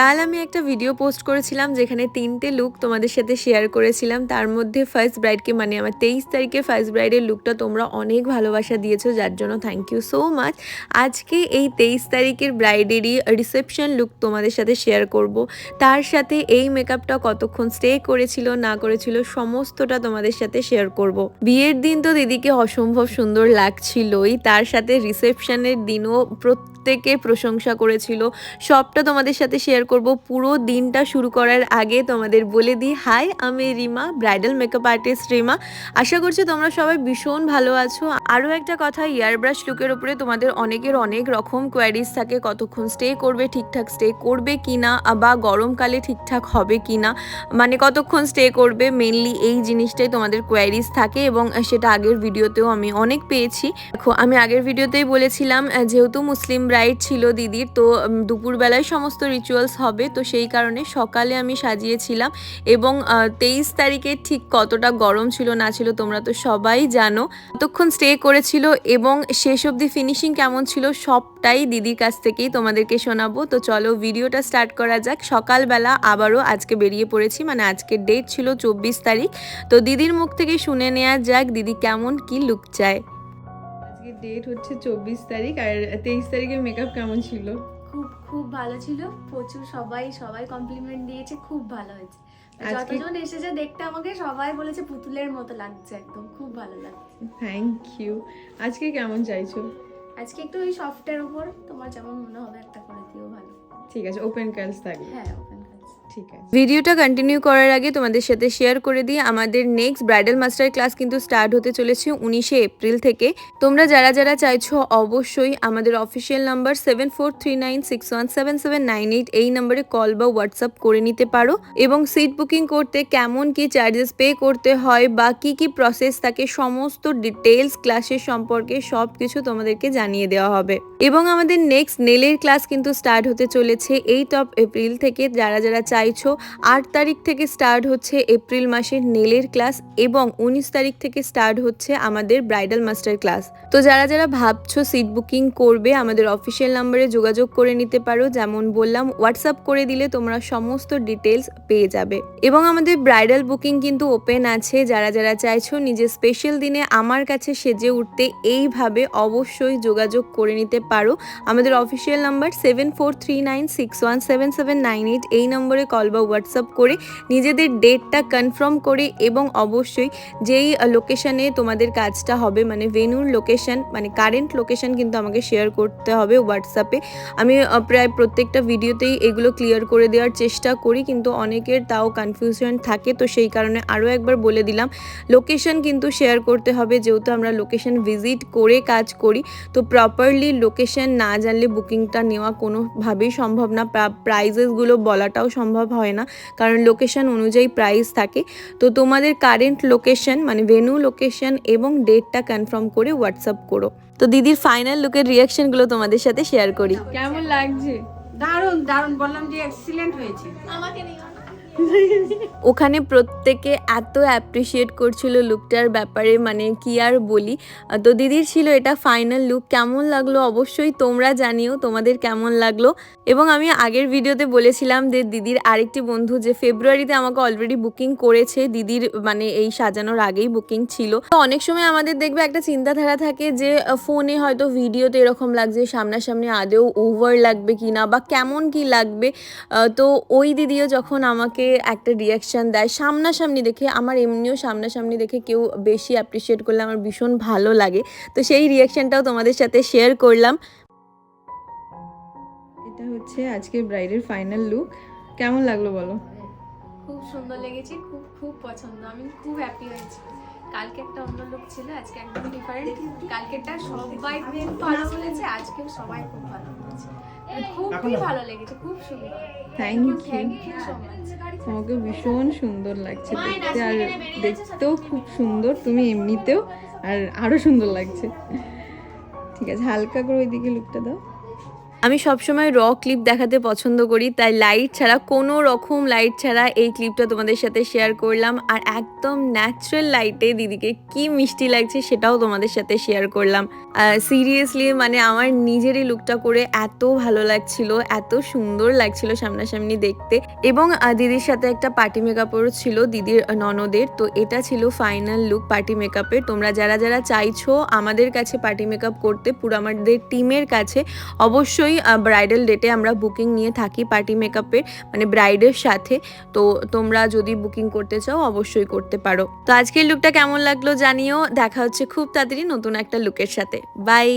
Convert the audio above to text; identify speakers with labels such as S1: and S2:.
S1: কাল আমি একটা ভিডিও পোস্ট করেছিলাম যেখানে তিনটে লুক তোমাদের সাথে শেয়ার করেছিলাম। তার মধ্যে ফার্স্ট ব্রাইডকে মানে আমার তেইশ তারিখে ফার্স্ট ব্রাইডের লুকটা তোমরা অনেক ভালোবাসা দিয়েছ, যার জন্য থ্যাংক ইউ সো মাচ আজকে এই তেইশ তারিখের ব্রাইডেরই রিসেপশন লুক তোমাদের সাথে শেয়ার করব। তার সাথে এই মেকআপটা কতক্ষণ স্টে করেছিল, না করেছিল, সমস্তটা তোমাদের সাথে শেয়ার করব। বিয়ের দিন তো দিদিকে অসম্ভব সুন্দর লাগছিলই। তার সাথে রিসেপশনের দিনও প্রত্যেকে প্রশংসা করেছিল। সবটা তোমাদের সাথে শেয়ার করব। পুরো দিনটা শুরু করার আগে তোমাদের বলে দিই হাই আমি Rima bridal makeup artist Rima. আশা করছি তোমরা সবাই ভীষণ ভালো আছো। আরও একটা কথা ইয়ার ব্রাশ লুকের উপরে তোমাদের অনেকের অনেক রকম কোয়ারিজ থাকে, কতক্ষণ স্টে করবে, ঠিকঠাক স্টে করবে কি না বা গরমকালে ঠিকঠাক হবে কি না মানে কতক্ষণ স্টে করবে মেনলি এই জিনিসটাই তোমাদের কোয়ারিজ থাকে এবং সেটা আগের ভিডিওতেও আমি অনেক পেয়েছি। দেখো, আমি আগের ভিডিওতেই বলেছিলাম যেহেতু মুসলিম ব্রাইড ছিল দিদির, তো দুপুরবেলায় সমস্ত রিচুয়ালস হবে, তো সেই কারণে সকালে আমি সাজিয়েছিলাম এবং তেইশ তারিখে ঠিক কতটা গরম ছিল না ছিল তোমরা তো সবাই জানো। কতক্ষণ স্টে করেছিল এবং শেষ অবধি ফিনিশিং কেমন ছিল সবটাই দিদির কাছ থেকেই তোমাদেরকে শোনাবো। তো চলো ভিডিওটা স্টার্ট করা যাক। সকালবেলা আবারও আজকে বেরিয়ে পড়েছি মানে আজকের ডেট ছিল চব্বিশ তারিখ। তো দিদির মুখ থেকে শুনে নেওয়া যাক দিদি কেমন, কি লুক চায়। আজকে ডেট হচ্ছে চব্বিশ তারিখ আর তেইশ তারিখের মেকআপ কেমন ছিল?
S2: খুব খুব ভালো ছিল। প্রচুর সবাই সবাই কমপ্লিমেন্ট দিয়েছে খুব ভালো হয়েছে। যতজন এসেছে দেখতে আমাকে সবাই বলেছে পুতুলের মতো লাগছে একদম খুব ভালো লাগছে।
S1: থ্যাংক ইউ আজকে কেমন চাইছো?
S2: আজকে একটু ওই সফটের উপর তোমার যেমন মনে হবে একটা করে দিও ভালো।
S1: ঠিক আছে ওপেন কার্লস থাকবে।
S2: হ্যাঁ ওপেন
S1: ভিডিওটা কন্টিনিউ করার আগে তোমাদের সাথে শেয়ার করে দিই, আমাদের নেক্সট ব্রাইডাল মাস্টার ক্লাস কিন্তু স্টার্ট হতে চলেছে উনিশে এপ্রিল থেকে। তোমরা যারা যারা চাইছো অবশ্যই আমাদের official number seven four nine six one seven seven nine eight এই নাম্বারে কল বা হোয়াটসঅ্যাপ করে নিতে পারো। এবং সিট বুকিং করতে কেমন কি চার্জেস পে করতে হয় বা কি কি প্রসেস থাকে, সমস্ত ডিটেলস ক্লাসের সম্পর্কে সব কিছু তোমাদেরকে জানিয়ে দেওয়া হবে। এবং আমাদের নেক্সট নেলের ক্লাস কিন্তু স্টার্ট হতে চলেছে এইট অফ এপ্রিল থেকে। যারা যারা চাইছো, আট তারিখ থেকে স্টার্ট হচ্ছে এপ্রিল মাসের নেলের ক্লাস এবং উনিশ তারিখ থেকে স্টার্ট হচ্ছে আমাদের ব্রাইডাল মাস্টার ক্লাস তো যারা যারা ভাবছ সিট বুকিং করবে, আমাদের অফিসিয়াল নাম্বারে যোগাযোগ করে নিতে পারো। যেমন বললাম হোয়াটসঅ্যাপ করে দিলে তোমরা সমস্ত ডিটেলস পেয়ে যাবে। এবং আমাদের ব্রাইডাল বুকিং কিন্তু ওপেন আছে। যারা যারা চাইছো নিজের স্পেশাল দিনে আমার কাছে সেজে উঠতে এইভাবে অবশ্যই যোগাযোগ করে নিতে পারো। আমাদের official number seven four three nine six one seven seven nine eight এই নম্বরে কল বা হোয়াটসঅ্যাপ করে নিজেদের ডেটটা কনফার্ম করে এবং অবশ্যই যেই লোকেশনে তোমাদের কাজটা হবে মানে ভেনুর লোকেশন মানে কারেন্ট লোকেশন কিন্তু আমাকে শেয়ার করতে হবে হোয়াটসঅ্যাপে আমি প্রায় প্রত্যেকটা ভিডিওতেই এগুলো ক্লিয়ার করে দেওয়ার চেষ্টা করি, কিন্তু অনেকের তাও কনফিউশন থাকে। তো সেই কারণে আরও একবার বলে দিলাম লোকেশন কিন্তু শেয়ার করতে হবে, যেহেতু আমরা লোকেশন ভিজিট করে কাজ করি। তো প্রপারলি লোকেশন না জানলে বুকিংটা নেওয়া কোনোভাবেই সম্ভব না। প্রাইজেসগুলো বলাটাও সম্ভব হয় না। কারণ লোকেশন অনুযায়ী প্রাইস থাকে। তো তোমাদের কারেন্ট লোকেশন মানে ভেনু লোকেশন এবং ডেটটা কনফার্ম করে হোয়াটসঅ্যাপ করো। তো দিদির ফাইনাল লুকের রিয়াকশনগুলো তোমাদের সাথে শেয়ার করি। কেমন লাগছে?
S3: দারুণ দারুণ। বললাম যে এক্সিলেন্ট হয়েছে।
S2: আমাকে
S1: ওখানে প্রত্যেকে এত অ্যাপ্রিসিয়েট করছিল লুকটার ব্যাপারে মানে কি আর বলি? তো দিদির ছিল এটা ফাইনাল লুক কেমন লাগল অবশ্যই তোমরা জানিও, তোমাদের কেমন লাগল। এবং আমি আগের ভিডিওতে বলেছিলাম যে দিদির আরেকটি বন্ধু যে ফেব্রুয়ারিতে আমাকে অলরেডি বুকিং করেছে, দিদির মানে এই সাজানোর আগেই বুকিং ছিল। তো অনেক সময় আমাদের দেখবে একটা চিন্তাধারা থাকে যে ফোনে হয়তো ভিডিওতে এরকম লাগছে, সামনাসামনি আদেও ওভার লাগবে কি না বা কেমন কি লাগবে। তো ওই দিদিও যখন আমাকে একটা রিয়াকশান দেয়। সামনাসামনি দেখে আমার এমনিও সামনাসামনি দেখে কেউ বেশি অ্যাপ্রিসিয়েট করলে আমার ভীষণ ভালো লাগে। তো সেই রিয়াকশানটাও তোমাদের সাথে শেয়ার করলাম। এটা হচ্ছে আজকে ব্রাইডের ফাইনাল লুক কেমন লাগল বলো?
S2: খুব সুন্দর লেগেছে খুব খুব পছন্দ। আমি খুব হ্যাপি হয়েছি। কালকে একটা অন্য লোক ছিল আজকে একদম ডিফারেন্ট কালকেরটা সবাই খুব ভালো বলেছে আজকেও সবাই খুব ভালো বলেছে। খুবই ভালো লেগেছে খুব সুন্দর।
S1: থ্যাংক ইউ তোমাকে ভীষণ সুন্দর লাগছে দেখতে আর দেখতেও খুব সুন্দর তুমি এমনিতেও আর আরও সুন্দর লাগছে। ঠিক আছে হালকা করে ওইদিকে লুকটা দাও। আমি সবসময় র ক্লিপ দেখাতে পছন্দ করি, তাই লাইট ছাড়া, কোনো রকম লাইট ছাড়া এই ক্লিপটা তোমাদের সাথে শেয়ার করলাম। আর একদম ন্যাচারাল লাইটে দিদিকে কি মিষ্টি লাগছে সেটাও তোমাদের সাথে শেয়ার করলাম। সিরিয়াসলি মানে আমার নিজেরই লুকটা করে এত ভালো লাগছিল, এত সুন্দর লাগছিল সামনাসামনি দেখতে। এবং দিদির সাথে একটা পার্টি মেকআপও ছিল দিদির ননদের, তো এটা ছিল ফাইনাল লুক পার্টি মেকআপের তোমরা যারা যারা চাইছো আমাদের কাছে পার্টি মেকআপ করতে, পুরো আমাদের টিমের কাছে, অবশ্যই ব্রাইডাল ডেটে আমরা বুকিং নিয়ে থাকি পার্টি মেকআপের মানে ব্রাইডের সাথে। তো তোমরা যদি বুকিং করতে চাও, অবশ্যই করতে পারো। তো আজকের লুকটা কেমন লাগল জানিও। দেখা হচ্ছে খুব তাড়াতাড়ি নতুন একটা লুকের সাথে। বাই